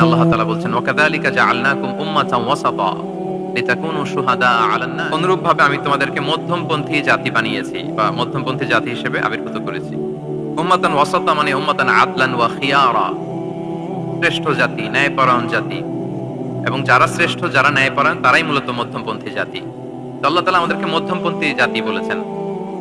আল্লাহ বলছেন মানে এবং যারা শ্রেষ্ঠ, যারা ন্যায়পরায়ণ, তারাই মূলত মধ্যমপন্থী জাতি। আল্লাহ তাআলা আমাদেরকে মধ্যমপন্থী জাতি বলেছেন।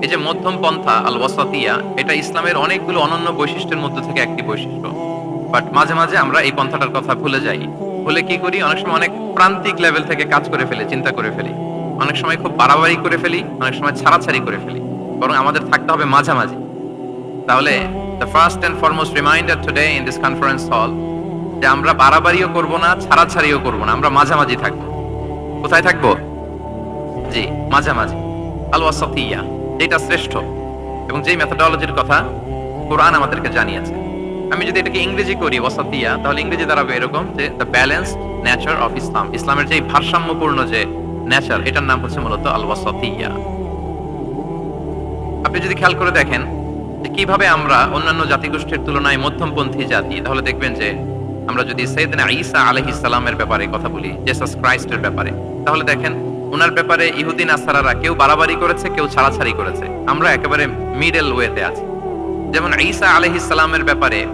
এই যে মধ্যম পন্থা আল ওয়াসাতিয়া এটা ইসলামের অনেকগুলো অনন্য বৈশিষ্ট্যের মধ্যে থেকে একটি বৈশিষ্ট্য। বাট মাঝে মাঝে আমরা এই পন্থাটার কথা ভুলে যাই। ভুলে কি করি? অনেক সময় অনেক প্রান্তিক লেভেল থেকে কাজ করে ফেলি, চিন্তা করে ফেলি। অনেক সময় খুব বাড়াবাড়ি করে ফেলি, অনেক সময় ছাড়াছাড়ি করে ফেলি। বরং আমাদের থাকতে হবে মাঝামাঝি। তাহলে the first and foremost reminder today in this conference হল যে আমরা বাড়াবাড়িও করব না, ছাড়াছাড়িও করব না, আমরা মাঝামাঝি থাকব। কোথায় থাকব? জি, মাঝামাঝি। আল ওয়াসাতিয়া যেটা শ্রেষ্ঠ। এবং যেই মেথোডলজির কথা কোরআন আমাদেরকে জানিয়েছে। আমি যদি এটাকে ইংরেজি করি ওয়াসাতিয়া তাহলে ইংরেজি দাঁড়াবে এরকম যে the balance nature of Islam ইসলামের যে ভারসাম্যপূর্ণ যে নেচার এটার নাম হচ্ছে মূলত আল ওয়াসাতিয়া আপনি যদি খেয়াল করে দেখেন যে কীভাবে আমরা অন্যান্য জাতিগোষ্ঠীর তুলনায় মধ্যমপন্থী জাতি, তাহলে দেখবেন যে আমরা যদি সৈয়দনা ঈসা আলাইহিস সালামের ব্যাপারে কথা বলি জেসাস ক্রাইস্টের ব্যাপারে, তাহলে দেখেন ওনার ব্যাপারে ইহুদিন আসারারা কেউ বাড়াবাড়ি করেছে, কেউ ছাড়াছাড়ি করেছে। আমরা একেবারে মিডল ওয়েতে আছি। যেমন ঈসা আলাইহিস সালামের ব্যাপারে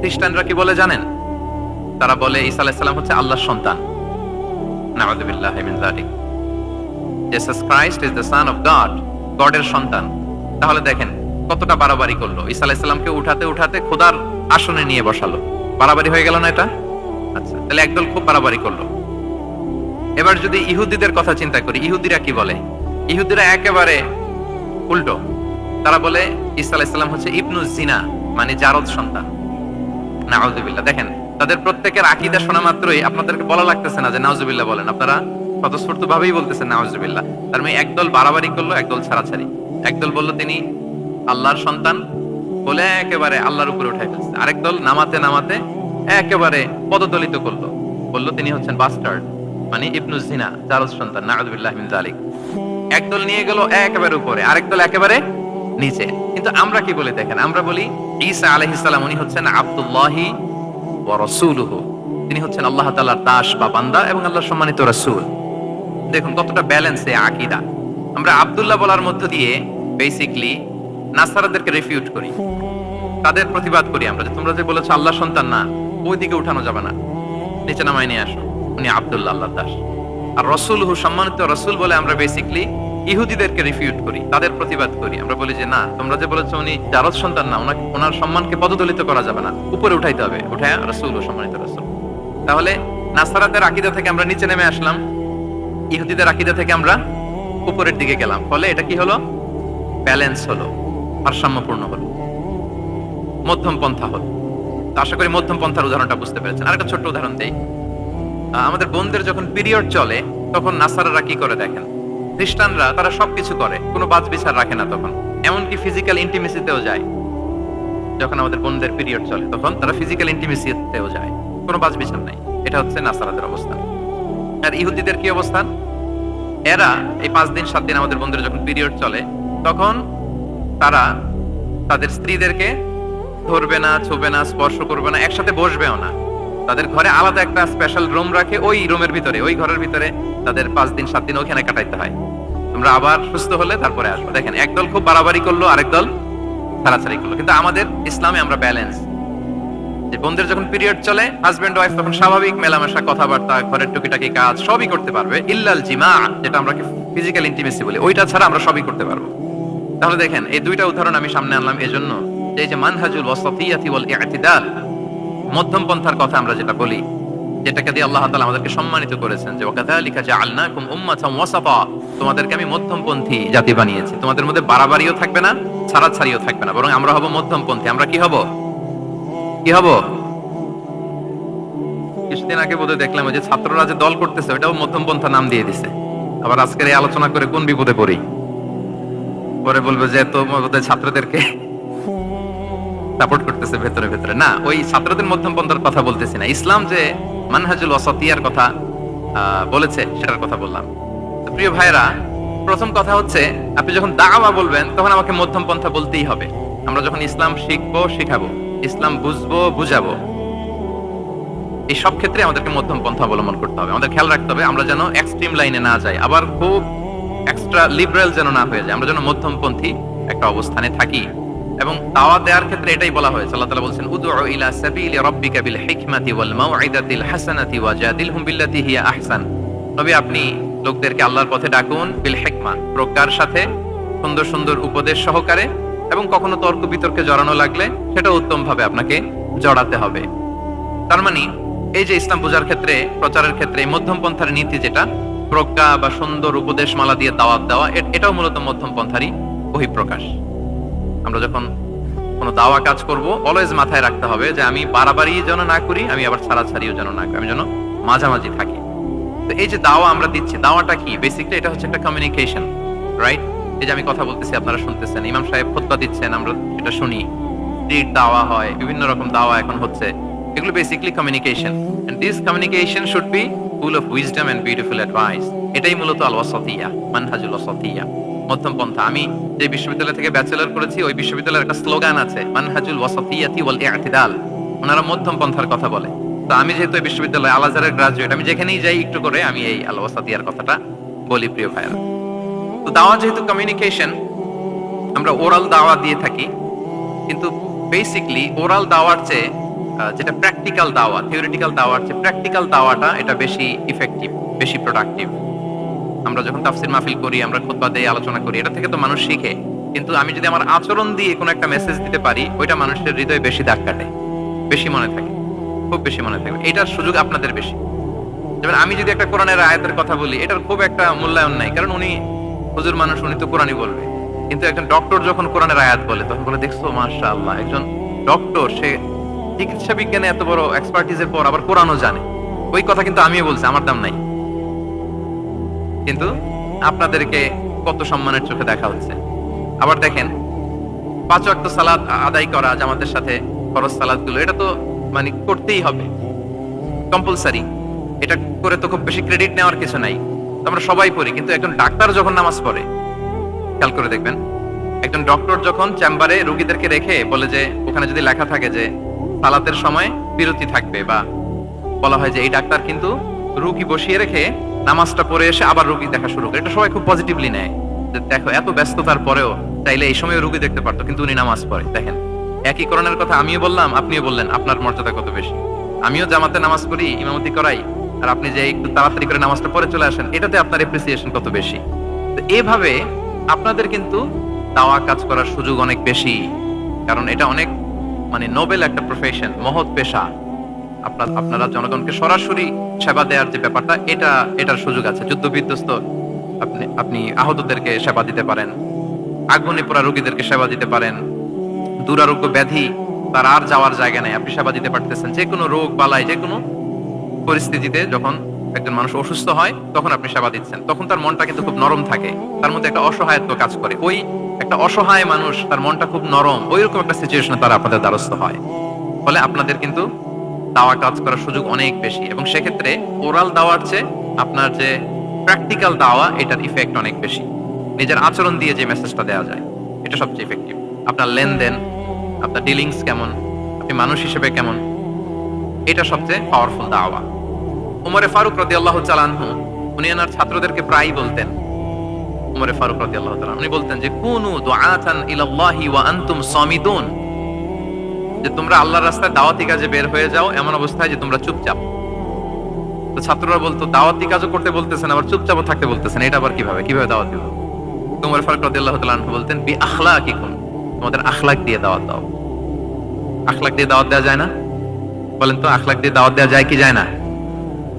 খ্রিস্টানরা কি বলে জানেন? তারা বলে ঈসা আলাইহিস সালাম হচ্ছে আল্লাহর সন্তান। তাহলে দেখেন কতটা বাড়াবাড়ি করল। ঈসা উঠাতে উঠাতে খোদার আসনে নিয়ে বসালো। বাড়াবাড়ি হয়ে গেল না এটা? আচ্ছা তাহলে একদল খুব বাড়াবাড়ি করল। এবার যদি ইহুদিদের কথা চিন্তা করি, ইহুদিরা কি বলে? ইহুদিরা একেবারে উল্টো। তারা বলে, ঈসা আলাইহিস হচ্ছে ইবনু জিনা মানে জারদ সন্তান। নাউজুবিল্লাহ। দেখেন, তাদের প্রত্যেকের আকীদা শোনা মাত্রই আপনাদেরকে বলা লাগতেছে না যে নাউজুবিল্লাহ বলেন। আপনারা স্বতঃস্ফূর্ত ভাবেই বলতেছেন নাউজুবিল্লাহ। তার মানে একদল বাড়াবাড়ি করল, একদল ছাড়াছাড়ি। একদল বলল, তিনি আল্লাহর সন্তান বলে একেবারে আল্লাহর উপরে উঠাই ফেলছে। আরেক দল নামাতে নামাতে একেবারে পদদলিত করল। বলল, তিনি হচ্ছেন বাস্টার্ড মানে ইবনু জিনা, জারদ সন্তান, নাউজুবিল্লাহ মিন জালিক একদল নিয়ে গেল একেবারে উপরে, আরেক দল একেবারে নিচে। কিন্তু আমরা কি বলি দেখেন? আমরা বলি ঈসা আলাইহিস সালাম উনি হচ্ছেন আব্দুল্লাহি ওয়া তিনি হচ্ছেন আল্লাহ তাআলার দাস বা বান্দা এবং আল্লাহর সম্মানিত রাসূল। দেখুন কতটা ব্যালেন্স এই আকীদা। আমরা আব্দুল্লাহ বলার মধ্য দিয়ে বেসিকলি নাসারাদেরকে রিফিউট করি। তাদের প্রতিবাদ করি আমরা যে তোমরা যে বলেছ আল্লাহ সন্তান না, ওই দিকে উঠানো যাবে না। নিচে নামায় নিয়ে আসো। উনি আবদুল্লাহ, আল্লাহর দাস। আর রসুল হু সম্মানিত রসুল বলে আমরা বেসিকলি ইহুদিদেরকে রিফিউট করি, তাদের প্রতিবাদ করি। আমরা বলি যে, না, তোমরা যে বলেছ উনি জারদ সন্তান না, ওনাকে, ওনার সম্মানকে পদদলিত করা যাবে না। উপরে উঠাইতে হবে। উঠায় রসুল ও সম্মানিত রসুল। তাহলে নাসারাদের আকিদা থেকে আমরা নিচে নেমে আসলাম। ইহুদিদের আকিদা থেকে আমরা উপরের দিকে গেলাম। ফলে এটা কি হলো? ব্যালেন্স হলো, ভারসাম্যপূর্ণ হলো, মধ্যম পন্থা হলো। আশা করি মধ্যম পন্থার উদাহরণটা বুঝতে পেরেছেন। আরেকটা ছোট্ট উদাহরণ দেই। আমাদের বোনদের যখন পিরিয়ড চলে, তখন নাসারারা কি করে দেখেন? খ্রিস্টানরা তারা সবকিছু করে, কোনো বাজ বিচার রাখে না তখন। এমনকি ফিজিক্যাল ইন্টিমেসিতেও যায়। যখন আমাদের বোনদের পিরিয়ড চলে, তখন তারা ফিজিক্যাল ইন্টিমেসিতেও যায়। কোনো বাজ বিচার নাই। এটা হচ্ছে নাসারাদের অবস্থান। আর ইহুদিদের কি অবস্থান? এরা এই পাঁচ দিন, সাত দিন আমাদের বন্ধুরা যখন পিরিয়ড চলে, তখন তারা তাদের স্ত্রীদেরকে ধরবে না, ছুবে না, স্পর্শ করবে না, একসাথে বসবেও না। তাদের ঘরে আলাদা একটা স্পেশাল রুম রাখে ওই রুমের ভিতরে, ওই ঘরের ভিতরে তাদের পাঁচ দিন, সাত দিন ওখানে কাটাইতে হয়। তোমরা আবার সুস্থ হলে তারপরে আসব। দেখেন, একদল খুব বাড়াবাড়ি করল, আরেক দল ছাড়াছাড়ি করল। কিন্তু আমাদের ইসলামে আমরা ব্যালেন্স যে বোনদের যখন পিরিয়ড চলে হাজবেন্ড ওয়াইফ তখন স্বাভাবিক মেলামেশা, কথাবার্তা, ঘরের টুকিটাকি কাজ, সবই করতে পারবে। ইল্লাল জিমা, যেটা আমরা ফিজিক্যাল ইন্টিমেসি বলি, ওইটা ছাড়া আমরা সবই করতে পারব। তাহলে দেখেন, এই দুইটা উদাহরণ আমি সামনে আনলাম। এজন্য এই যে মানহাজুল ওয়াসাতিয়াতি ওয়াল ইআতিদাল মধ্যম পন্থার কথা আমরা যেটা বলি, যেটাকে দিয়ে আল্লাহ তাআলা আমাদেরকে সম্মানিত করেছেন যে, ওয়াকাযালিকা জাআলনাকুম উম্মাতাম ওয়াসাতা। তোমাদেরকে আমি মধ্যমপন্থী জাতি বানিয়েছি। তোমাদের মধ্যে বাড়াবাড়িও থাকবে না, ছাড়াছাড়িও থাকবে না, বরং আমরা হব মধ্যমপন্থী। আমরা কি হব? কি হব? কিছুদিন আগে বোধহয় দেখলাম যে ছাত্ররা যে দল করতেছে ওটাও মধ্যমপন্থা নাম দিয়ে দিছে। আবার আজকের এই আলোচনা করে কোন বিপদে পড়ি? পরে বলবে যে তো ছাত্রদেরকে সাপোর্ট করতেছে ভেতরে ভেতরে। না, ওই ছাত্রদের মধ্যমপন্থার কথা বলতেছি না। ইসলাম যে মানহাজুল ওয়াসাতিয়ার কথা বলেছে, সেটার কথা বললাম। প্রিয় ভাইরা প্রথম কথা হচ্ছে, আপনি যখন দাওয়া বলবেন, তখন আমাকে মধ্যম পন্থা বলতেই হবে। আমরা যখন ইসলাম শিখব, শিখাবো। ইসলাম বুঝব, বুঝাবো। এই সব ক্ষেত্রে আমাদেরকে মধ্যম পন্থা অবলম্বন করতে হবে। আমাদের খেয়াল রাখতে হবে, আমরা যেন এক্সট্রিম লাইনে না যাই। আবার খুব এক্সট্রা লিবারেল যেন না হয়ে যায়। আমরা যেন মধ্যমপন্থী একটা অবস্থানে থাকি। এবং দাওয়াত দেওয়ার ক্ষেত্রে এটাই বলা হয়েছে আল্লাহ বলছেন, উদউ ইলা সাবিলি রাব্বিকা বিল হিকমাতি ওয়াল মাউইদাতিল হাসানাতি ওয়াজাদিলহুম বিল্লাতি হিয়া আহসান। নবী, আপনি লোকদেরকে আল্লাহর পথে ডাকুন, বিল হিকমা, প্রজ্ঞার সাথে, সুন্দর সুন্দর উপদেশ সহকারে, এবং কখনো তর্ক বিতর্কে জড়ানো লাগলে সেটা উত্তম ভাবে আপনাকে জড়াতে হবে। তার মানে এই যে ইসলাম পূজার ক্ষেত্রে, প্রচারের ক্ষেত্রে মধ্যম পন্থার নীতি যেটা, প্রজ্ঞা বা সুন্দর উপদেশ মালা দিয়ে দাওয়াত দেওয়া এটাও মূলত মধ্যম পন্থারই বহিঃপ্রকাশ। আমরা যখন কোনো দাওয়া কাজ করব অলওয়েজ মাথায় রাখতে হবে যে আমি বাড়াবাড়ি যেন না করি, আমি আবার ছাড়াছাড়িও যেন না করি, আমি যেন মাঝামাঝি থাকি। তো এই যে দাওয়া আমরা দিচ্ছি, দাওয়াটা কি? বেসিকলি এটা হচ্ছে একটা কমিউনিকেশন রাইট এই যে আমি কথা বলতেছি, আপনারা শুনতেছেন। ইমাম সাহেব খুতবা দিচ্ছেন, আমরা সেটা শুনি। স্ট্রিট দাওয়া হয়, বিভিন্ন রকম দাওয়া এখন হচ্ছে। এগুলো basically communication this communication should be full of wisdom and beautiful advice এটাই মূলত আল ওয়াসাতিয়া মানহাজুল ওয়াসাতিয়া মধ্যম পন্থা। আমি যে বিশ্ববিদ্যালয় থেকে ব্যাচেলর করেছি, ওই বিশ্ববিদ্যালয়ের একটা স্লোগান আছে, মানহাজুল ওয়াসাতিয়াতি ওয়াল ইআতিদাল ওনারা মধ্যম পন্থার কথা বলে। তো আমি যেহেতু বিশ্ববিদ্যালয় আল আজহারের গ্রাজুয়েট আমি যেখানেই যাই একটু করে আমি এই আল ওয়াসাতিয়ার কথাটা বলি, প্রিয় ভাইরা তো দাওয়া যেহেতু কমিউনিকেশন আমরা ওরাল দাওয়া দিয়ে থাকি, কিন্তু বেসিকলি ওরাল দাওয়ার চেয়ে যেটা প্র্যাকটিক্যাল দাওয়া থিওরিটিক্যাল দাওয়ার চেয়ে প্র্যাকটিক্যাল দাওয়াটা এটা বেশি ইফেক্টিভ বেশি প্রোডাক্টিভ আমরা যখন তাফসির মাহফিল করি, আমরা খুতবা দিয়ে আলোচনা করি, এটা থেকে তো মানুষ শিখে। কিন্তু আমি যদি আমার আচরণ দিয়ে কোনো একটা মেসেজ দিতে পারি, ওইটা মানুষের হৃদয়ে বেশি দাগ কাটে, বেশি মনে থাকে, খুব বেশি মনে থাকে। এটার সুযোগ আপনাদের বেশি। যেমন আমি যদি একটা কোরআনের আয়াতের কথা বলি, এটার খুব একটা মূল্যায়ন নাই, কারণ উনি হুজুর মানুষ, উনি তো কোরআনই বলবে। কিন্তু একজন ডক্টর যখন কোরআনের আয়াত বলে, তখন বলে, দেখছ মাশা আল্লাহ একজন ডক্টর সে চিকিৎসা বিজ্ঞানে এত বড় এক্সপার্টিজের পর আবার কোরআনও জানে। ওই কথা কিন্তু আমিও বলছি, আমার দাম নাই। কিন্তু আপনাদেরকে কত সম্মানের চোখে দেখা হচ্ছে। আবার দেখেন, পাঁচ ওয়াক্ত সালাদ আদায় করা, জামাতের সাথে খরচ সালাদগুলো এটা তো মানে করতেই হবে। কম্পালসারি এটা করে তো খুব বেশি ক্রেডিট নেওয়ার কিছু নাই। আমরা সবাই পড়ি, কিন্তু একজন ডাক্তার যখন নামাজ পড়ে, খেয়াল করে দেখবেন, একজন ডক্টর যখন চেম্বারে রোগীদেরকে রেখে বলে যে, ওখানে যদি লেখা থাকে যে, সালাতের সময় বিরতি থাকবে বা বলা হয় যে, এই ডাক্তার কিন্তু রুগী বসিয়ে রেখে নামাজটা পড়ে এসে আবার রুগী দেখা শুরু করে। এটা সবাই খুব পজিটিভলি নেয়। যে দেখো, এত ব্যস্ততার পরেও চাইলে এই সময় রুগী দেখতে পারতো, কিন্তু উনি নামাজ পড়ে। দেখেন, একই করণের কথা আমিও বললাম, আপনিও বললেন, আপনার মর্যাদা কত বেশি? আমিও জামাতে নামাজ পড়ি, ইমামতি করাই, আর আপনি যে একটু তাড়াতাড়ি করে নামাজটা পড়ে চলে আসেন, এটাতে আপনার এপ্রিসিয়েশন কত বেশি? তো এভাবে আপনাদের কিন্তু দাওয়া কাজ করার সুযোগ অনেক বেশি, কারণ এটা অনেক মানে নোবেল একটা প্রফেশন মহৎ পেশা। আপনার, আপনারা জনগণকে সরাসরি সেবা দেওয়ার যে ব্যাপারটা, এটা, এটার সুযোগ আছে। যুদ্ধ বিধ্বস্ত আপনি আপনি আহতদেরকে সেবা দিতে পারেন। আগুনে পোড়া রোগীদেরকে সেবা দিতে পারেন। দুরারোগ্য ব্যাধি, তার আর যাওয়ার জায়গা নেই। আপনি সেবা দিতে পারতেছেন। যে কোনো রোগ, বালাই, যে কোনো পরিস্থিতিতে যখন একজন মানুষ অসুস্থ হয়, তখন আপনি সেবা দিচ্ছেন। তখন তার মনটা কিন্তু খুব নরম থাকে। তার মধ্যে একটা অসহায়ত্ব কাজ করে। ওই একটা অসহায় মানুষ, তার মনটা খুব নরম। ওই রকম একটা সিচুয়েশনে তারা আপনাদের দ্বারস্থ হয়। ফলে আপনাদের কিন্তু দাওয়া কাজ করার সুযোগ অনেক বেশি। এবং সেক্ষেত্রে ওরাল দাওয়ার চেয়ে আপনার যে প্র্যাকটিক্যাল দাওয়া, এটার ইফেক্ট অনেক বেশি। নিজের আচরণ দিয়ে যে মেসেজটা দেওয়া যায়, এটা সবচেয়ে ইফেক্টিভ আপনার লেনদেন, আপনার ডিলিংস কেমন, আপনি মানুষ হিসেবে কেমন, এটা সবচেয়ে পাওয়ারফুল দাওয়া। উমরে ফারুক রদি আল্লাহ চালানহু উনি ওনার ছাত্রদেরকে প্রায়ই বলতেন, উমরে ফারুক রদি আল্লাহ উনি বলতেন যে, কুনু দুআতান ইলাল্লাহি ওয়া আনতুম সামিদুন। যে তোমরা আল্লাহর রাস্তায় দাওয়াতি কাজে বের হয়ে যাও, এমন অবস্থায় যে তোমরা চুপচাপ। তো ছাত্ররা বলতো, দাওয়াতি কাজও করতে বলতেছেন, আবার চুপচাপও থাকতে বলতেছেন। এটা আবার কীভাবে? কীভাবে দাওয়াত দিব উমর ফারুক রাদিয়াল্লাহু তাআলা বলতেন, বি আখলাকিকুম, তোমাদের আখলাক দিয়ে দাওয়াত দাও। আখলাক দিয়ে দাওয়াত দেওয়া যায় না? বলেন তো, আখলাক দিয়ে দাওয়াত দেওয়া যায় কি যায় না?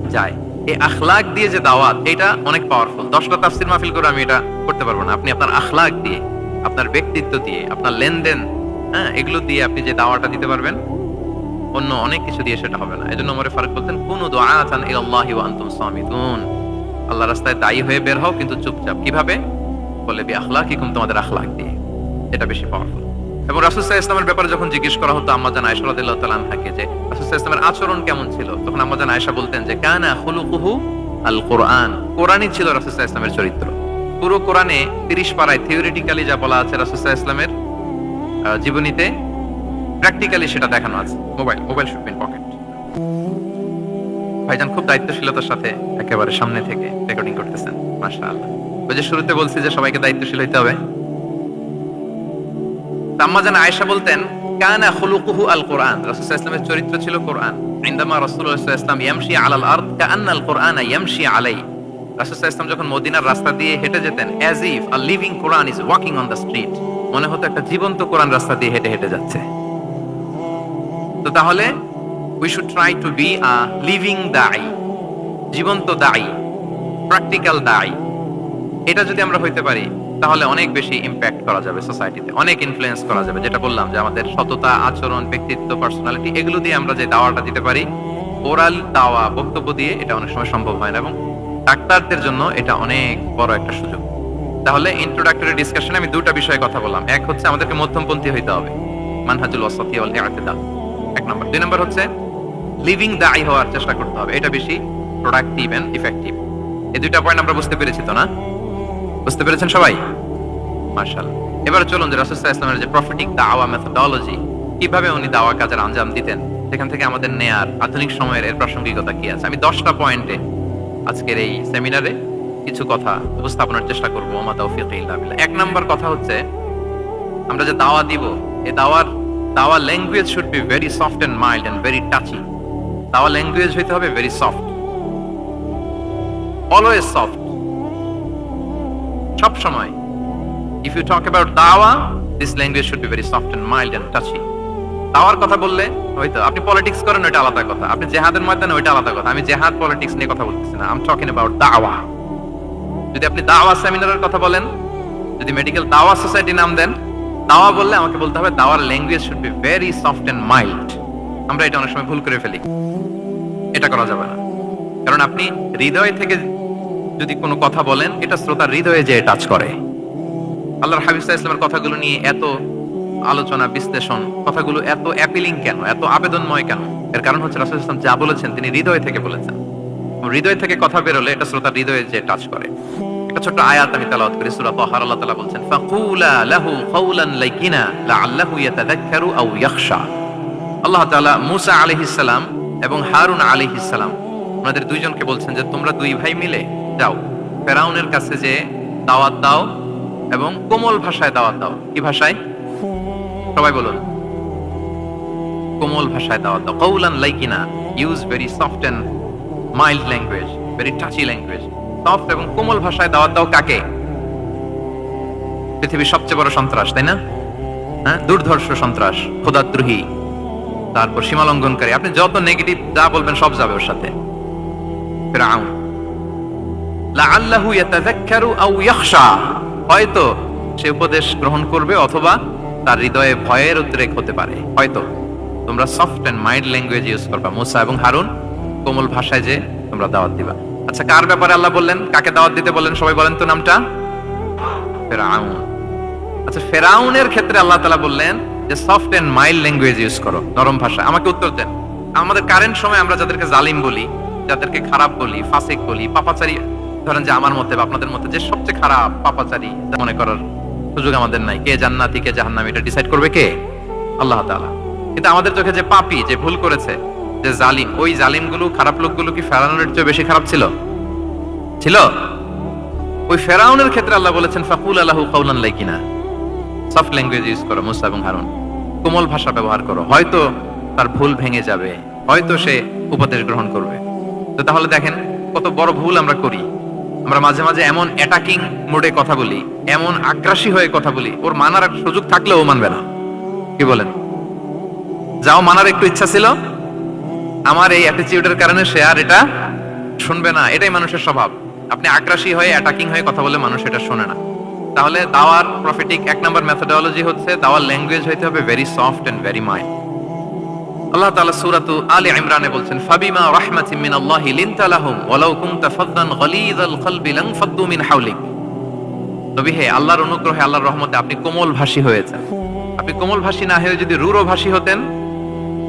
যায়। এই আখলাক দিয়ে যে দাওয়াত, এটা অনেক পাওয়ারফুল দশটা তাফসির মাহফিল করে আমি এটা করতে পারব না। আপনি আপনার আখলাক দিয়ে, আপনার ব্যক্তিত্ব দিয়ে, আপনার লেনদেন হ্যাঁ এগুলো দিয়ে আপনি যে দাওয়াটা দিতে পারবেন, অন্য অনেক কিছু দিয়ে সেটা হবে না। এজন্য আমার ফারুক বলতেন, কোন দুআআতান ইলাল্লাহি ওয়া আনতুম সামিদুন। আল্লাহ রাস্তায় দায়ী হয়ে বের হও, কিন্তু চুপচাপ। কীভাবে? বলে, বি আখলাকিকুম, তোমাদের আখলাক দিয়ে। এটা বেশি পাওয়ারফুল এবং রাসূলুল্লাহ ইসলামের ব্যাপারে যখন জিজ্ঞেস করা হতো, আম্মা জান আয়েশা রাদিয়াল্লাহু তাআলা আনহাকে যে রাসূলুল্লাহ ইসলামের আচরণ কেমন ছিল? তখন আম্মা জান আয়েশা বলতেন যে, কানা খুলুকুহু আল কোরআন কোরআনই ছিল রাসূলুল্লাহ ইসলামের চরিত্র। পুরো কোরআনে তিরিশ পাড়ায় থিওরিটিক্যালি যা বলা আছে রাসূলুল্লাহ ইসলামের জীবনীতে প্র্যাকটিক্যালি সেটা দেখানো আছে। Mobile mobile should be in pocket ভাইজান খুব দায়িত্বশীলতার সাথে একেবারে সামনে থেকে রেকর্ডিং করতেছেন, মাশাআল্লাহ। ওই যে শুরুতে বলছি যে সবাইকে দায়িত্বশীল হইতে হবে। আম্মা জান আয়েশা বলতেন, কানা খুলুকুহু আল কোরআন। রাসূল ইসলামের চরিত্র ছিল কোরআন। ইনদামা আলাইহি ওয়াসাল্লাম ইয়ামশি আলাল আরদ, কাআন্না আল কোরআন ইয়ামশি আলাই। রাসূল ইসলাম যখন মদিনার রাস্তা দিয়ে হেঁটে যেতেন as if a living Quran is walking on the street মনে হতো একটা জীবন্ত কোরআন রাস্তা দিয়ে হেঁটে হেঁটে যাচ্ছে। তো তাহলে we should try to be a living দাই জীবন্ত দাই প্র্যাকটিক্যাল দাই এটা যদি আমরা হইতে পারি, তাহলে অনেক বেশি ইম্প্যাক্ট করা যাবে সোসাইটিতে অনেক ইনফ্লুয়েন্স করা যাবে। যেটা বললাম যে আমাদের সততা, আচরণ, ব্যক্তিত্ব পার্সোনালিটি এগুলো দিয়ে আমরা যে দাওয়াটা দিতে পারি ওরাল দাওয়া, বক্তব্য দিয়ে এটা অনেক সময় সম্ভব হয় না। এবং ডাক্তারদের জন্য এটা অনেক বড় একটা সুযোগ। তাহলে ইন্ট্রোডাক্টরি ডিসকাশনে আমি দুটো বিষয়ে কথা বললাম। এক হচ্ছে আমাদেরকে মধ্যমপন্থী হইতে হবে। মানহাজুল ওয়াসাতি ওয়াল ইআতিদাল এক নম্বর। দুই নম্বর হচ্ছে লিভিং দাই হওয়ার চেষ্টা করতে হবে। এটা বেশি প্রোডাক্টিভ এন্ড ইফেক্টিভ এই দুইটা পয়েন্ট আমরা বুঝতে পেরেছি তো না? বুঝতে পেরেছেন সবাই? মার্শাল এবার চলুন যে রাসুল ইসলামের যে প্রফিটিক দাওয়া মেথোডলজি কীভাবে উনি দাওয়া কাজের আঞ্জাম দিতেন, সেখান থেকে আমাদের নেয়ার আধুনিক সময়ের এর প্রাসঙ্গিকতা কি আছে? আমি দশটা পয়েন্টে আজকের এই সেমিনারে কিছু কথা উপস্থাপনের চেষ্টা করব এক নাম্বার কথা হচ্ছে, আমরা যে দাওয়া দিব এই দাওয়ার দাওয়া language should be very soft and mild and very touchy দাওয়া ল্যাঙ্গুয়েজ হইতে হবে ভেরি সফট অলওয়েজ সফট সব সময়। ইফ ইউ টক অ্যাবাউট দাওয়া this language should be very soft and mild and touchy দাওয়ার কথা বললে, হয়তো আপনি পলিটিক্স করেন, ওইটা আলাদা কথা। আপনি জেহাদের ময়দানে, ওইটা আলাদা কথা। আমি জেহাদ পলিটিক্স নিয়ে কথা বলতেছি না। আম টকিং অ্যাবাউট দাওয়া। যদি আপনি দাওয়া সেমিনারের কথা বলেন, যদি মেডিকেল দাওয়া সোসাইটি নাম দেন, দাওয়া বললে আমাকে বলতে হবে দাওয়ার language should be very soft and mild আমরা এটা অনেক সময় ভুল করে ফেলি। এটা করা যাবে না। কারণ আপনি হৃদয় থেকে যদি কোনো কথা বলেন, এটা শ্রোতার হৃদয়ে যে টাচ করে। আল্লাহর হাবিব ইসলামের কথাগুলো নিয়ে এত আলোচনা, বিশ্লেষণ, কথাগুলো এত অ্যাপিলিং কেন? এত আবেদনময় কেন? এর কারণ হচ্ছে রাসূল ইসলাম যা বলেছেন, তিনি হৃদয় থেকে বলেছেন। হৃদয় থেকে কথা বেরোলে এটা শ্রোতার হৃদয়ে যে টাচ করে। একটা ছোট্ট আয়াত আমি করি আল্লাহ বলছেন, ফাকুলা লাহু লাইকিনা আল্লাহ মূসা এবং হারুন ওনাদের দুইজনকে বলছেন যে, তোমরা দুই ভাই মিলে যাও, ফেরাউনের কাছে যে দাওয়াত দাও এবং কোমল ভাষায় দাওয়াত দাও। কি ভাষায়? সবাই বলুন। কোমল ভাষায় দাওয়াত দাও। কৌলান লাইকিনা use very soft and mild language very touchy language soft এবং কোমল ভাষায় দাওয়াত দাও কাকে? পৃথিবীর সবচেয়ে বড় সন্ত্রাস, তাই না? হ্যাঁ? দুর্ধর্ষ সন্ত্রাস খোদাদ্রোহী তারপর সীমা লঙ্ঘনকারী আপনি যত নেগেটিভ যা বলবেন সব যাবে ওর সাথে। হয়তো সে উপদেশ গ্রহণ করবে অথবা তার হৃদয়ে ভয়ের উদ্রেক হতে পারে। হয়তো। তোমরা soft and mild language use করবা। মুসা এবং হারুন কোমল ভাষায় যে তোমরা দাওয়াত দিবা। আচ্ছা কার ব্যাপারে আল্লাহ বললেন? কাকে দাওয়াত দিতে বললেন সবাই বলেন তো নামটা। ফেরাউন। আচ্ছা ফেরাউনের ক্ষেত্রে আল্লাহ তাআলা বললেন যে soft and mild language use করো, নরম ভাষা। আমাকে উত্তর দেন। আমাদের কারেন্ট সময় আমরা যাদেরকে জালিম বলি, যাদেরকে খারাপ বলি, ফাসিক বলি, পাপাচারী, ধরেন যে আমার মতে বা আপনাদের মতে যে সবচেয়ে খারাপ পাপাচারী মনে করার সুযোগ আমাদের নাই। কে জান্নাতি, কে জাহান্নামী, এটা ডিসাইড করবে কে? আল্লাহ তাআলা। কিন্তু আমাদের চোখে যে পাপি, যে ভুল করেছে যে জালিম, ওই জালিমগুলো, খারাপ লোকগুলো কি ফেরাউনের চেয়ে বেশি খারাপ ছিল? ছিল? ওই ফেরাউনের ক্ষেত্রে আল্লাহ বলেছেন, ফাকুল আল্লাহু কাউলান লাইকিনা সফট ল্যাঙ্গুয়েজ ইউজ করো মুসা এবং হারুন। কোমল ভাষা ব্যবহার করো। হয়তো তার ভুল ভেঙে যাবে, হয়তো সে উপদেশ গ্রহণ করবে। তো তাহলে দেখেন, কত বড় ভুল আমরা করি। আমরা মাঝে মাঝে এমন অ্যাটাকিং মোডে কথা বলি, এমন আগ্রাসী হয়ে কথা বলি। ওর মানার সুযোগ থাকলেও মানবে না। কি বলেন? যাও, মানার একটু ইচ্ছা ছিল? আমার এই অ্যাটিটিউডের কারণে সে আর এটা শুনবে না, এটাই মানুষের স্বভাব। আপনি আগ্রাসী হয়ে অ্যাটাকিং হয়ে কথা বলে মানুষ এটা শোনে না। তাহলে দাওয়ার প্রফিটিক এক নম্বর মেথোডোলজি হচ্ছে, দাওয়ার ল্যাঙ্গুয়েজ হইতে হবে very soft and very mild Allah তাআলা সূরাতু আলে ইমরানে বলছেন, ফাবিমা রাহমাতিন মিনাল্লাহি লিনতা লাহুম, ওয়ালাউ কুনতা ফাদ্দান গলিযাল কলবি লানফাদ্দু মিন হাওলিক। নবী হে, আল্লাহর অনুগ্রহে, আল্লাহর রহমতে আপনি কোমল ভাষী হয়েছেন। আপনি কোমল ভাষী না হয়ে যদি রূঢ় ভাষী হতেন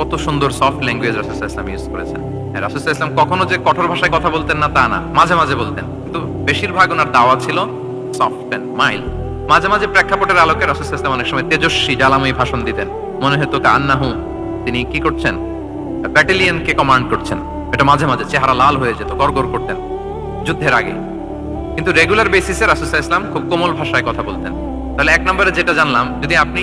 কত সুন্দর সফট ল্যাঙ্গুয়েজ রাসুল ইসলাম ইউজ করেছেন। হ্যাঁ, রাসুল ইসলাম কখনো যে কঠোর ভাষায় কথা বলতেন না তা না মাঝে মাঝে বলতেন। কিন্তু বেশিরভাগ ওনার দাওয়া ছিল সফট অ্যান্ড মাইল্ড মাঝে মাঝে প্রেক্ষাপটের আলোকে রাসুল ইসলাম অনেক সময় তেজস্বী জ্বালাময়ী ভাষণ দিতেন। মনে হতো আন্নাহু তিনি কি করছেন? ব্যাটালিয়নকে কমান্ড করছেন। এটা মাঝে মাঝে চেহারা লাল হয়ে যেত গড়গড় করতেন যুদ্ধের আগে। কিন্তু রেগুলার বেসিসে রাসুল ইসলাম খুব কোমল ভাষায় কথা বলতেন। তাহলে এক নম্বরে যেটা জানলাম যদি আপনি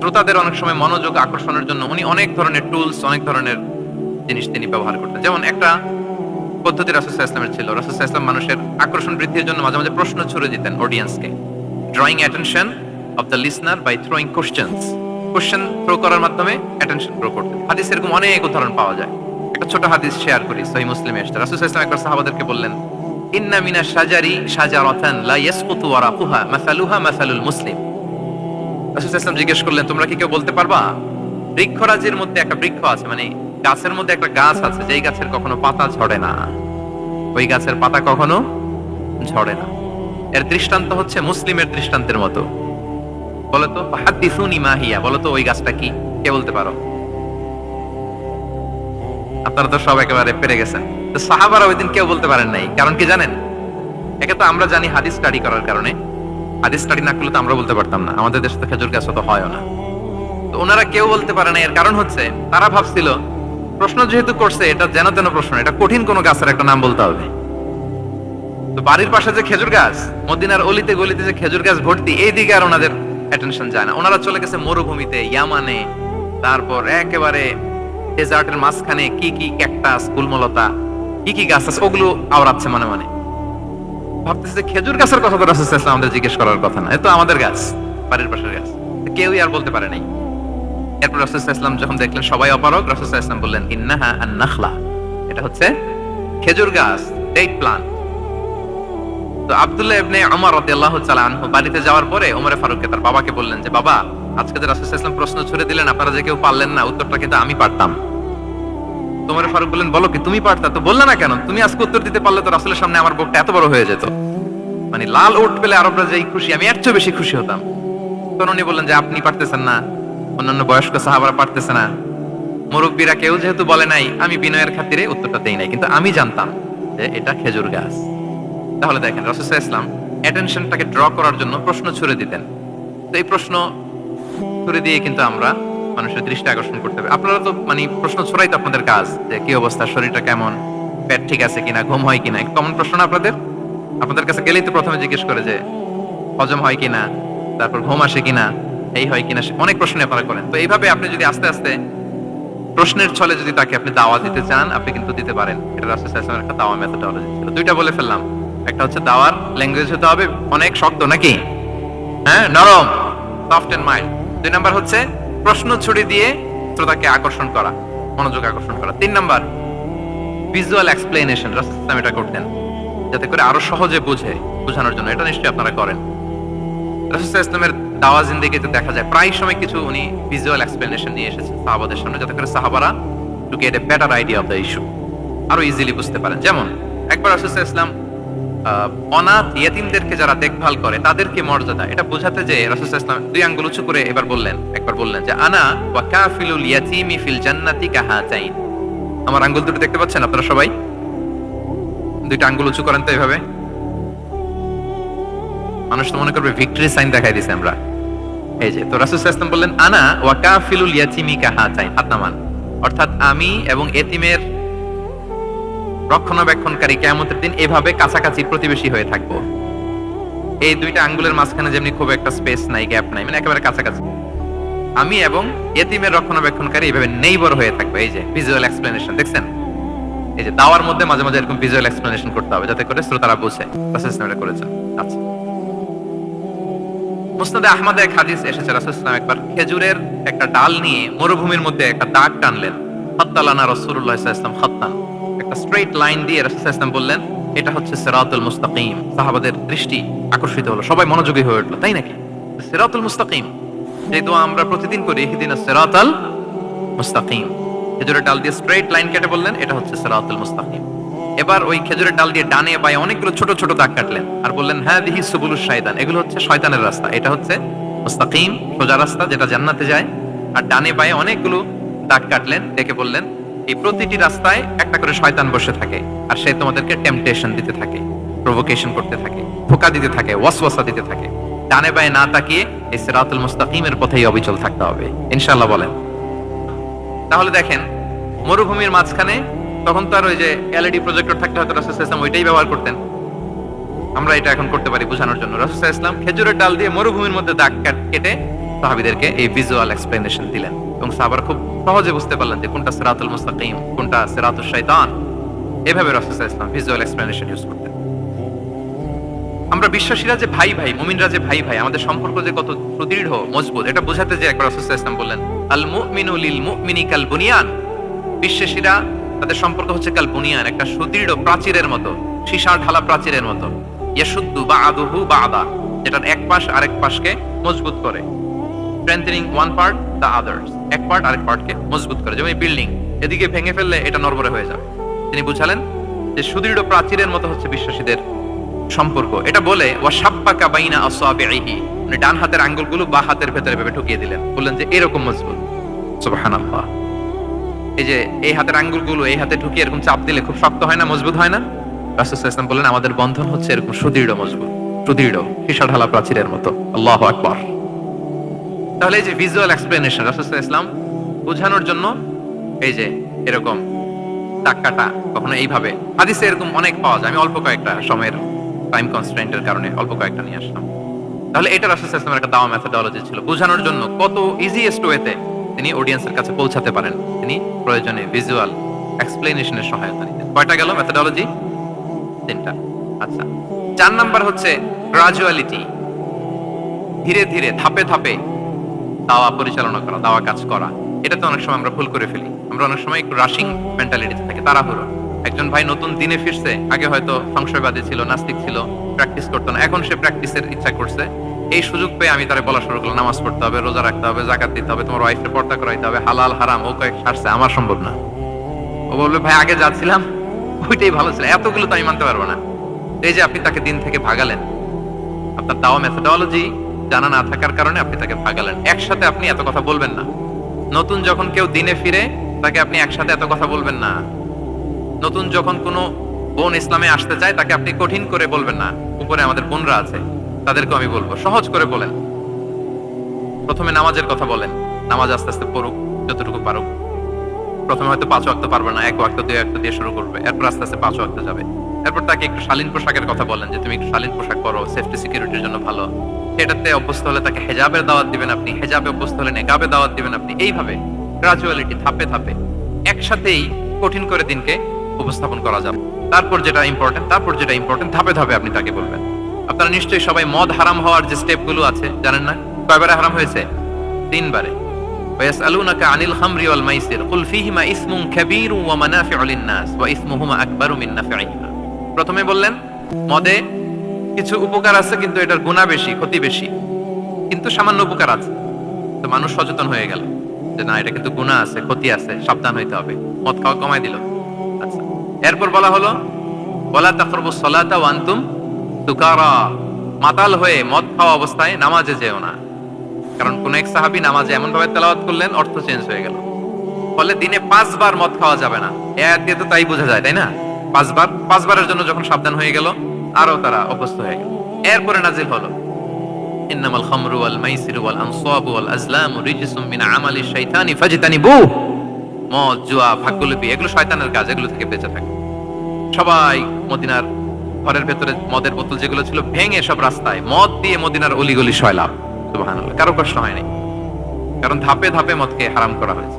শ্রোতাদের অনেক সময় মনোযোগ আকর্ষণের জন্য উনি অনেক ধরনের টুলস অনেক ধরনের জিনিস তিনি ব্যবহার করতেন। যেমন একটা পদ্ধতি রাসুসাহ ইসলামের ছিল। রাসুসাহ ইসলাম মানুষের আকর্ষণ বৃদ্ধির জন্য মাঝে মাঝে প্রশ্ন ছুড়ে দিতেন অডিয়েন্সকে drawing attention of the listener by throwing questions question throw করার মাধ্যমে অ্যাটেনশন থ্রো করতেন। হাদিস এরকম অনেক উদাহরণ পাওয়া যায়। একটা ছোট হাদিস শেয়ার করি সহি মুসলিমে এসছে। রাসুসাহ ইসলাম একবার সাহাবাদেরকে বললেন, ইন্না মিনা শাজারি শাজারাতান লা ইয়াসকুতু ওয়ারাকুহা মাসালুহা মাসালুল মুসলিম। রাসূল জিজ্ঞেস করলেন, তোমরা কি কেউ বলতে পারবা? বৃক্ষরাজির মধ্যে একটা বৃক্ষ আছে মানে গাছের মধ্যে একটা গাছ আছে, যেই গাছের কখনো পাতা ঝরে না। ওই গাছের পাতা কখনো ঝরে না। এর দৃষ্টান্ত হচ্ছে মুসলিমের দৃষ্টান্তের মতো। বলো তো হাদিসুনি মাহিয়া বলো তো ওই গাছটা কি? কে বলতে পারো? আপনারা তো সব একেবারে পেরে গেছেন। সাহাবারা ওই দিন কেউ বলতে পারেন নাই, কারণ কি জানেন? একে তো আমরা জানি হাদিস স্টাডি করার কারণে। হাদিস স্টাডি না করলে তো আমরা বলতে পারতাম না। আমাদের দেশে তো খেজুর গাছ তো হয়ও না। তো ওনারা কেউ বলতে পারে না, এর কারণ হচ্ছে তারা ভাবছিল, প্রশ্ন যেহেতু করছে, এটা যেন তেন প্রশ্ন, এটা কঠিন কোনো গাছের একটা নাম বলতে হবে। তো বাড়ির পাশে যে খেজুর গাছ, মদিনার অলিতে গলিতে যে খেজুর গাছ ভর্তি, এই দিকে আর ওনাদের অ্যাটেনশন যায় না। ওনারা চলে গেছে মরুভূমিতে, ইয়ামানে, তারপর একেবারে ডেজার্টের মাঝখানে কি কি ক্যাকটাস গুলমলতা, কি কি গাছ আছে, ওগুলো আওড়াচ্ছে মনে মনে। যে খেজুর গাছের কথা তো রাসূল আমাদের জিজ্ঞেস করার কথা না। এ তো আমাদের গাছ, বাড়ির পাশের গাছ। কেউই আর বলতে পারে নাই। এরপর রাসূল ওয়াসাল্লাম যখন দেখলেন সবাই অপারগ, রাসূল ওয়াসাল্লাম বললেন, ইন্নাহা নাখলা এটা হচ্ছে খেজুর গাছ ডেট তো আব্দুল্লাহ ইবনে ওমর রাদিয়াল্লাহু তাআলা আনহু বাড়িতে যাওয়ার পরে ওমরে ফারুককে তার বাবাকে বললেন যে, বাবা, আজকে যে রাসূল প্রশ্ন ছুড়ে দিলেন, আপনারা যে কেউ পারলেন না, উত্তরটা কিন্তু আমি পারতাম। তোমার ফারুক বললেন, বলো কি, তুমি পারতা? তো বললে না কেন? তুমি আজকে উত্তর দিতে পারলে তো রাসূলের সামনে আমার বুকটা এত বড় হয়ে যেত। মানে লাল ওট পেলে আরবরা যেই খুশি, আমি এর চেয়ে বেশি খুশি হতাম। তখন উনি বললেন যে, আপনি পারতেছেন না। অন্যান্য বয়স্ক সাহাবারা পারতেছে না। মুরব্বীরা কেউ যেহেতু বলে নাই, আমি বিনয়ের খাতিরে উত্তরটা দেই নাই। কিন্তু আমি জানতাম যে এটা খেজুর গাছ। তাহলে দেখেন রসুসা ইসলাম অ্যাটেনশনটাকে ড্র করার জন্য প্রশ্ন ছুড়ে দিতেন। তো এই প্রশ্ন ছুড়ে দিয়ে কিন্তু আমরা মানুষের দৃষ্টি আকর্ষণ করতে হবে। আপনারা তো মানে প্রশ্ন ছড়াই তো আপনাদের কাজ, যে কি অবস্থা, শরীরটা কেমন, পেট ঠিক আছে কিনা, ঘুম হয় কিনা কমন প্রশ্ন না আপনাদের? আপনাদের কাছে গেলেই তো প্রথমে জিজ্ঞেস করে যে, হজম হয় কিনা, তারপর ঘুম আসে কিনা, এই হয় কিনা অনেক প্রশ্ন আপনারা করেন। তো এইভাবে আপনি যদি আস্তে আস্তে প্রশ্নের ছলে যদি তাকে আপনি দাওয়া দিতে চান, আপনি কিন্তু দিতে পারেন। এটা রাসূল সাল্লাল্লাহু একটা দাওয়া মেথডোলজি ছিল। দুইটা বলে ফেললাম। একটা হচ্ছে দাওয়ার ল্যাঙ্গুয়েজ হতে হবে, অনেক শক্ত, নাকি? হ্যাঁ নরম সফট এন্ড মাইল্ড দুই নাম্বার হচ্ছে প্রশ্ন ছুড়ে দিয়ে শ্রোতাকে আকর্ষণ করা মনোযোগ আকর্ষণ করা। তিন নাম্বার ভিজুয়াল এক্সপ্লেনেশন ওয়াসাল্লাম এটা করতেন যাতে করে আরও সহজে বুঝে বোঝানোর জন্য। এটা নিশ্চয়ই আপনারা করেন। রাসূল ওয়াসাল্লামের দাওয়া জিন্দেগিতে দেখা যায় প্রায় সময় কিছু উনি ভিজুয়াল এক্সপ্লেনেশন নিয়ে এসেছেন সাহাবাদের সামনে যাতে করে সাহাবারা to get a better idea of the issue আরও ইজিলি বুঝতে পারেন। যেমন একবার রাসূল আহ, অনাথ ইয়েতিমদেরকে যারা দেখভাল করে, তাদেরকে মর্যাদা। এটা বোঝাতে যে রাসূল ওয়াসাল্লাম দুই আঙ্গুল উঁচু করে এবার বললেন, একবার বললেন যে, আনা ওয়া কাফিলুল ইয়াতীমি ফিল জান্নাতি কাহাতাইন। আমার আঙ্গুল দুটো দেখতে পাচ্ছেন আপনারা সবাই? দুইটা আঙ্গুল উঁচু করেন তো এইভাবে মানুষ তো মনে করবে ভিক্টরি সাইন দেখাই দিছে আমরা। এই যে, তো রাসূল ওয়াসাল্লাম বললেন, আনা ওয়া কাফিলুল ইয়াতীমি কাহাতাইন। হাত অর্থাৎ আমি এবং এতিমের রক্ষণাবেক্ষণকারী কেয়ামতের দিন এভাবে কাছাকাছি প্রতিবেশী হয়ে থাকব। এই দুইটা আঙ্গুলের মাঝখানে যেমনি খুব একটা স্পেস নাই গ্যাপ নাই মানে একেবারে কাছাকাছি। আমি এবং এতিমের রক্ষণাবেক্ষণকারী এইভাবে নেইবর হয়ে থাকব। এই যে ভিজুয়াল এক্সপ্লেনেশন দেখছেন? এই যে দাওয়ার মধ্যে মাঝে মাঝে এরকম ভিজুয়াল এক্সপ্লেনেশন করতে হবে যাতে করে শ্রোতারা বুঝে। রাসূল ইসলাম করেছেন। আচ্ছা। মুসনাদে আহমদে এক হাদিস এসেছে রাসূলুল্লাহ একবার খেজুরের একটা ডাল নিয়ে মরুভূমির মধ্যে একটা দাগ টানলেন। হাত্তালানা ওয়াসাল্লাম খাত্তান একটা স্ট্রেট লাইন দিয়ে ওয়াসাল্লাম বললেন, এটা হচ্ছে সিরাতুল মুস্তাকিম। সাহাবাদের দৃষ্টি আকর্ষিত হলো। সবাই মনোযোগী হয়ে উঠল, তাই নাকি? সিরাতুল মুস্তাকিম। এই দোয়া আমরা প্রতিদিন করি ইহদিনা সিরাতাল মুস্তাকিম। খেজুরের ডাল দিয়ে স্ট্রেট লাইন কেটে বললেন, এটা হচ্ছে সিরাতুল মুস্তাকিম। এবার ওই খেজুরের ডাল দিয়ে ডানে বায়ে অনেকগুলো ছোট ছোট দাগ কাটলেন আর বললেন হ্যাঁ দিহি সুবুলুস শাইতান এগুলো হচ্ছে শয়তানের রাস্তা। এটা হচ্ছে মুস্তাকিম, সোজা রাস্তা যেটা জান্নাতে যায়। আর ডানে বায়ে অনেকগুলো দাগ কাটলেন দেখে বললেন এই প্রতিটি রাস্তায় একটা করে শয়তান বসে থাকে, আর সে তোমাদেরকে টেম্পটেশন দিতে থাকে প্রভোকেশন করতে থাকে, ধোকা দিতে থাকে ওয়াসওয়াসা দিতে থাকে। ডানে বায়ে না তাকিয়ে এই সিরাতুল মুস্তাকিমের পথেই অবিচল থাকতে হবে। ইনশাআল্লাহ বলেন। তাহলে দেখেন, মরুভূমির মাঝখানে তখন তো আর ওই যে এলইডি প্রজেক্টর থাকলে হয়তো রাসূল ওয়াসাল্লাম ওইটাই ব্যবহার করতেন। আমরা এটা এখন করতে পারি বোঝানোর জন্য। রাসূল ওয়াসাল্লাম খেজুরের ডাল দিয়ে মরুভূমির মধ্যে দাগ কেটে সাহাবীদেরকে এই ভিজুয়াল এক্সপ্লেনেশন দিলেন। এবং সাহাবারা খুব সহজে বুঝতে পারলেন যে কোনটা সিরাতুল মুস্তাকিম, কোনটা সিরাতুল শাইতান। এভাবে রাসূল ওয়াসাল্লাম ভিজুয়াল এক্সপ্লেনেশন ইউজ করতেন। আমরা বিশ্বাসীরা যে ভাই ভাই, মুমিনরা যে ভাই ভাই, আমাদের সম্পর্ক যে কত সুদৃঢ়, মজবুত, এটা বোঝাতে যে একবার রাসূল ওয়াসাল্লাম বললেন, আল মুমিনু লিল মুমিনি কাল বুনিয়ান। বিশ্বাসীরা তাদের সম্পর্ক হচ্ছে কাল বুনিয়ান, একটা সুদৃঢ় প্রাচীরের মতো, সীসা ঢালা প্রাচীরের মতো। ইয়াশুদ্দু বা আদুহু বা আদা যেটার এক পাশ আরেক পাশকে মজবুত করে। Strengthening one part the others এক পার্ট আরেক পার্টকে মজবুত করে। যেমন বিল্ডিং এদিকে ভেঙে ফেললে এটা নরবরে হয়ে যাবে। তিনি বুঝালেন যে সুদৃঢ় প্রাচীরের মতো হচ্ছে বিশ্বাসীদের সম্পর্ক। এটা বলে ওয়া সাব্বাকা বাইনা আসওয়াবিহি মানে ডান হাতের আঙ্গুলগুলো বা হাতের ভেতরে ভেবে ঢুকিয়ে দিলেন। বললেন যে, এরকম মজবুত। সুবহানাল্লাহ। এই যে, এই হাতের আঙ্গুলগুলো, এই হাতে ঢুকিয়ে এরকম চাপ দিলে খুব শক্ত হয় না, মজবুত হয় না? রাসূল বললেন, আমাদের বন্ধন হচ্ছে এরকম সুদৃঢ়, মজবুত, সুদৃঢ় সীসা ঢালা প্রাচীরের মতো। আল্লাহু আকবার। তাহলে এই যে ভিজুয়াল এক্সপ্লেনেশন রাসূল ইসলাম বোঝানোর জন্য এই যে এরকম দাগ কাটা কখনো এইভাবে। হাদিসে এরকম অনেক পাওয়া যায়। আমি অল্প কয়েকটা সময়ের টাইম কনস্ট্রেন্টের কারণে অল্প কয়েকটা নিয়ে আসলাম। তাহলে এটা রাসূল ইসলামের একটা দাওয়া মেথোডলজি ছিল। বোঝানোর জন্য কত ইজিয়েস্ট ওয়েতে তিনি অডিয়েন্সের কাছে পৌঁছাতে পারেন। তিনি প্রয়োজনে ভিজুয়াল এক্সপ্লেনেশনের সহায়তা নিতেন। কয়টা গেল মেথোডলজি তিনটা। আচ্ছা। চার নাম্বার হচ্ছে গ্রাজুয়ালিটি ধীরে ধীরে, ধাপে ধাপে দাওয়া পরিচালনা করা, দাওয়া কাজ করা, এটা তো অনেক সময় আমরা ভুল করে ফেলি। আমরা অনেক সময় একটু রাশিং মেন্টালিটি থাকে, তাড়াহুড়ো। একজন ভাই নতুন দিনে ফিরছে, আগে হয়তো সংশয়বাদী ছিল, নাস্তিক ছিল প্র্যাকটিস করতো না, এখন সে প্র্যাকটিসের ইচ্ছা করছে। এই সুযোগ পেয়ে আমি তারে বলা শুরু করলাম, নামাজ পড়তে হবে, রোজা রাখতে হবে, জাকাত দিতে হবে, তোমার ওয়াইফের পর্দা করাইতে হবে, হালাল, হারাম, ও কয়েক সারছে, আমার সম্ভব না। ও বলবে ভাই, আগে যাচ্ছিলাম, ওইটাই ভালো ছিল, এতগুলো তো আমি মানতে পারব না। এই যে আপনি তাকে দিন থেকে ভাগালেন, আপনার দাওয়া মেথোডলজি জানা না থাকার কারণে আপনি তাকে ভাগালেন। একসাথে আপনি এত কথা বলবেন না। নতুন যখন কেউ দিনে ফিরে, তাকে আপনি একসাথে এত কথা বলবেন না। নতুন যখন কোনো বোন ইসলামে আসতে চায়, তাকে আপনি কঠিন করে বলবেন না। উপরে আমাদের বোনরা আছে, তাদেরকেও আমি বলব, সহজ করে বলেন। প্রথমে নামাজের কথা বলেন। নামাজ আস্তে আস্তে পড়ুক, যতটুকু পারুক। প্রথমে হয়তো পাঁচ ওয়াক্ত পারবে না, এক ওয়াক্ত, দুই ওয়াক্ত দিয়ে শুরু করবে। এরপর আস্তে আস্তে পাঁচ ওয়াক্ত যাবে। এরপর তাকে একটু শালীন পোশাকের কথা বলেন যে, তুমি একটু শালীন পোশাক পরো সেফটি সিকিউরিটির জন্য ভালো। সেটাতে অভ্যস্ত হলে তাকে হেজাবের দাওয়াত দিবেন আপনি, হেজাবে অভ্যস্ত হলে নেকাবে দাওয়াত দিবেন আপনি। এইভাবে গ্রাজুয়ালিটি ধাপে ধাপে একসাথেই কঠিন করে দিনকে উপস্থাপন করা যাবে। তারপর যেটা ইম্পর্টেন্ট তারপর যেটা ইম্পর্টেন্ট ধাপে ধাপে আপনি তাকে বলবেন। আপনারা নিশ্চয়ই সবাই মদ হারাম হওয়ার যে স্টেপগুলো আছে, জানেন না? কয়বারে হারাম হয়েছে? তিনবারে। ويسألونك عن الخمر والميسر قل فيهما اسم كبير ومنافع للناس واسمهما أكبر من نفعهما প্রথমে বললেন মদে কিছু উপকার আছে কিন্তু এটার গুণা বেশি ক্ষতি বেশি কিন্তু সামান্য উপকার আছে তো মানুষ সচেতন হয়ে গেল যে না এটা কিন্তু গুণা আছে ক্ষতি আছে সাবধান হইতে হবে মদ খাওয়া কমাই দিল আচ্ছা এরপর বলা হলো বলা তাকরবু সলাতা ওয়ান্তুম তুকারা মাতাল হয়ে মদ খাওয়া অবস্থায় নামাজে যেও না কারণ কোন এক সাহাবি নামাজে এমন ভাবে তেলাওয়াত করলেন, অর্থ চেঞ্জ হয়ে গেল। ফলে দিনে পাঁচবার মদ খাওয়া যাবে না। এ দিয়ে তো তাই বোঝা যায়, তাই না? পাঁচবার, পাঁচবারের জন্য যখন সাবধান হয়ে গেল আরও তারা অভ্যস্ত হয়ে গেল। এরপরে নাজিল হলো, ইন্নামাল খামরু ওয়াল মাইসিরু ওয়াল ওয়াল আজলামু রিজসুম মিন আমালি শাইতানি মদ, জুয়া, ভাগ্যলিপি, এগুলো শয়তানের কাজ, এগুলো থেকে বেঁচে থাকে। সবাই মদিনার ঘরের ভেতরে মদের বোতল যেগুলো ছিল ভেঙে সব রাস্তায় মদ দিয়ে মদিনার অলিগলি সয়লাভ কারও কষ্ট হয়নি। কারণ ধাপে ধাপে মদকে হারাম করা হয়েছে।